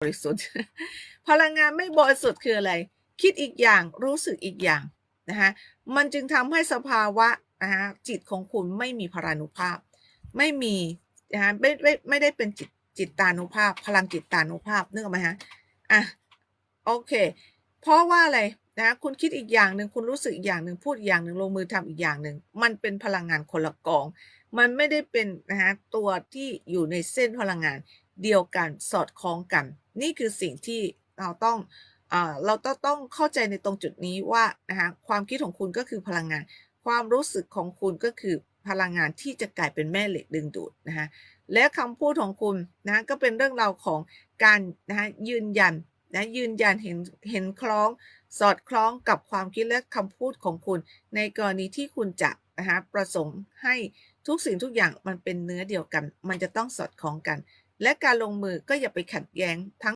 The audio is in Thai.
บริสุทธิ์ พลังงานไม่บริสุทธิ์คืออะไร คิดอีกอย่างรู้สึกอีกอย่างนะคะมันจึงทำให้สภาวะนะคะจิตของคุณไม่มีพลานุภาพ ไม่มีนะคะไม่ไม่ไม่ได้เป็นจิตจิตตานุภาพ พลังจิตตานุภาพนึกออกไหมฮะอะโอเค เพราะว่าอะไรนะคุณคิดอีกอย่างหนึ่งคุณรู้สึกอีกอย่างหนึ่งพูดอย่างหนึ่งลงมือทำอีกอย่างหนึ่งมันเป็นพลังงานคนละกอง มันไม่ได้เป็นนะฮะตัวที่อยู่ในเส้นพลังงาน เดียวกันสอดคล้องกัน นี่คือสิ่งที่เราต้องอเราต้องต้องเข้าใจในตรงจุดนี้ว่านะฮะความคิดของคุณก็คือพลังงาน ความรู้สึกของคุณก็คือพลังงานที่จะกลายเป็นแม่เหล็กดึงดูดนะฮะและคำพูดของคุณนะก็เป็นเรื่องราวของการนะฮะยืนยันนะยืนยันเห็นเห็นคล้อง สอดคล้องกับความคิดและคำพูดของคุณ ในกรณีที่คุณจะนะฮะประสงค์ให้ทุกสิ่งทุกอย่างมันเป็นเนื้อเดียวกัน มันจะต้องสอดคล้องกัน และการลงมือก็อย่าไปขัดแย้งทั้ง